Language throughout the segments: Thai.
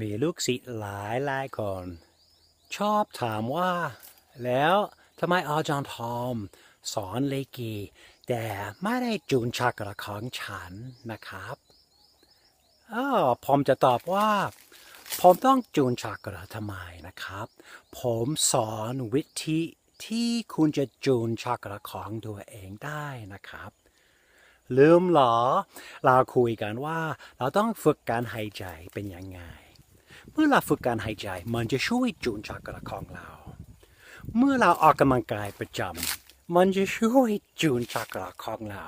มีลูกศิษย์หลายหลายคนชอบถามว่า แล้วทำไมอาจารย์ทอม สอนเลกี แต่ไม่ได้จูนชักระของฉันนะครับอ้อผมจะตอบว่า ผมต้องจูนชักระทำไมนะครับ ผมสอนวิธีที่คุณจะจูนชักระของตัวเองได้นะครับลืมเหรอ เราคุยกันว่าเราต้องฝึกการหายใจเป็นยังไง เมื่อเราฝึกการหายใจมันจะช่วยจูนชักระของเรา เมื่อเราออกกำลังกายประจำมันจะช่วยจูนชักระของเรา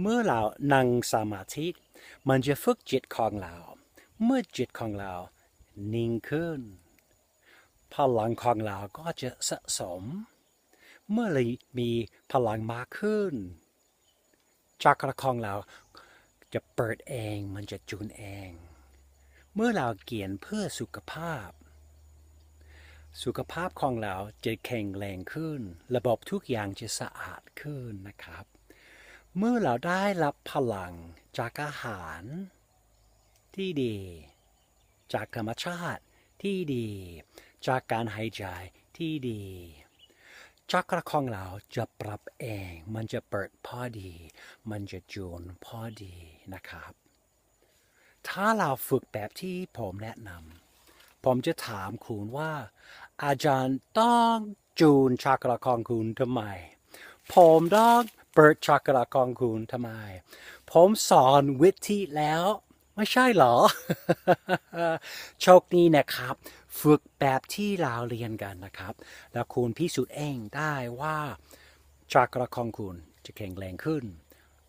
เมื่อเรานั่งสมาธิมันจะฝึกจิตของเรา เมื่อจิตของเรานิ่งขึ้นพลังของเราก็จะสะสม เมื่อเรามีพลังมากขึ้นจักรของเราจะเปิดเองมันจะจูนเอง เมื่อเราเกียนเพื่อสุขภาพ สุขภาพของเราจะแข็งแรงขึ้น ระบบทุกอย่างจะสะอาดขึ้นนะครับ เมื่อเราได้รับพลังจากอาหาร ที่ดี จากธรรมชาติที่ดี จากการหายใจที่ดีจักรของเราจะปรับเอง มันจะเปิดพอดี มันจะจูนพอดีนะครับ ถ้าเราฝึกแบบที่ผมแนะนำผมจะถามคุณว่า อาจารย์ต้องจูนชักระของคุณทำไม ผมต้องเปิดชักระของคุณทำไม ผมสอนวิธีแล้วไม่ใช่เหรอ โชคดีนะครับ ฝึกแบบที่เราเรียนกันนะครับ แล้วคุณพิสูจน์เองได้ว่าชักระของคุณจะแข็งแรงขึ้น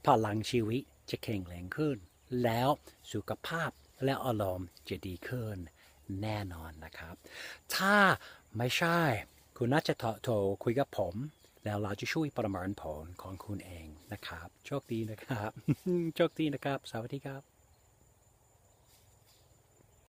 พลังชีวิตจะแข็งแรงขึ้น แล้วสุขภาพและอารมณ์จะดีขึ้นแน่นอนนะครับ ถ้าไม่ใช่คุณน่าจะโทรคุยกับผม แล้วเราจะช่วยประเมินผลของคุณเองนะครับ โชคดีนะครับ โชคดีนะครับ สวัสดีครับ